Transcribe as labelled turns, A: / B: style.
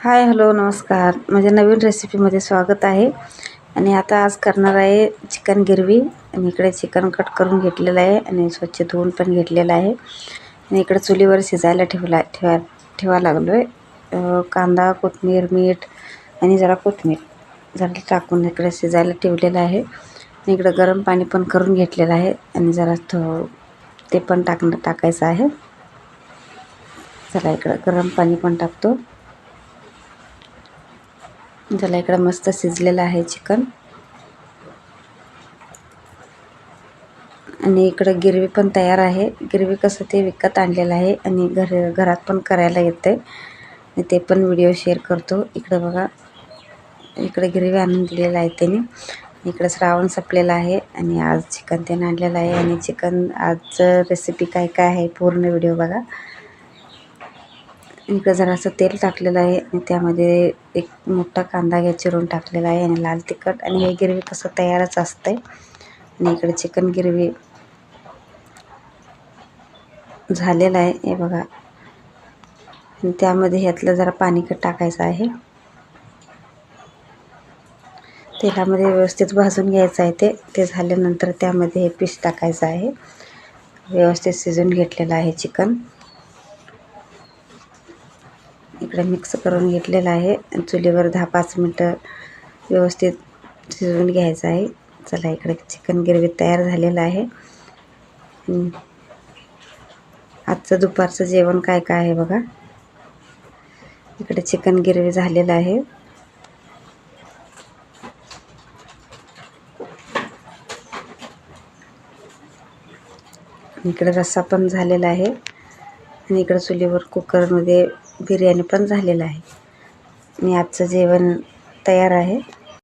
A: Hi hello नमस्कार. माझ्या नवीन रेसिपीमध्ये स्वागत आहे. आणि आता आज करणार आहे चिकन गिरवी. आणि इकडे चिकन कट करून घेतलेलं आहे आणि स्वच्छ धुवून पण घेतलेलं आहे. आणि इकडे चुलीवर शिजायला ठेवला ठेवा ठेवा लागलो आहे कांदा कोथमीर मीठ आणि जरा कोथमीर जरा टाकून इकडे शिजायला ठेवलेलं आहे. आणि इकडं गरम पाणी पण करून घेतलेलं आहे. आणि जरा थो ते पण टाकणं टाकायचं आहे. चला इकडं गरम पाणी पण टाकतो. त्याला इकडं मस्त शिजलेलं आहे चिकन. आणि इकडं गिरवी पण तयार आहे. गिरवी कसं ते विकत आणलेलं आहे आणि घर घरात पण करायला येतं आहे ते पण व्हिडिओ शेअर करतो. इकडं बघा. इकडे गिरवी आणून दिलेलं आहे त्यांनी. इकडं श्रावण संपलेलं आहे आणि आज चिकन त्यानं आणलेलं आहे. आणि चिकन आजचं रेसिपी काय काय आहे पूर्ण व्हिडिओ बघा. इकडं जरासं तेल टाकलेलं आहे आणि त्यामध्ये एक मोठा कांदा घ्या चिरून टाकलेला आहे आणि लाल तिखट आणि हे गिरवी कसं तयारच असतंय. आणि इकडे चिकन गिरवी झालेलं आहे हे बघा. आणि त्यामध्ये ह्यातलं जरा पाणी टाकायचं आहे. तेलामध्ये व्यवस्थित भाजून घ्यायचं आहे ते. ते झाल्यानंतर त्यामध्ये हे पीस टाकायचं आहे. व्यवस्थित शिजून घेतलेलं आहे चिकन. इकडे मिक्स करून घेतलेलं आहे. चुलीवर दहा पाच मिनटं व्यवस्थित शिजवून घ्यायचं आहे. चला इकडे चिकन गिरवी तयार झालेलं आहे. आजचं दुपारचं जेवण काय काय आहे बघा. इकडे चिकन गिरवी झालेलं आहे. इकडे रस्सा पण झालेला आहे. आणि इकडं चुलीवर कुकरमध्ये बिर्याणी पण झालेलं आहे. आणि आजचं जेवण तयार आहे.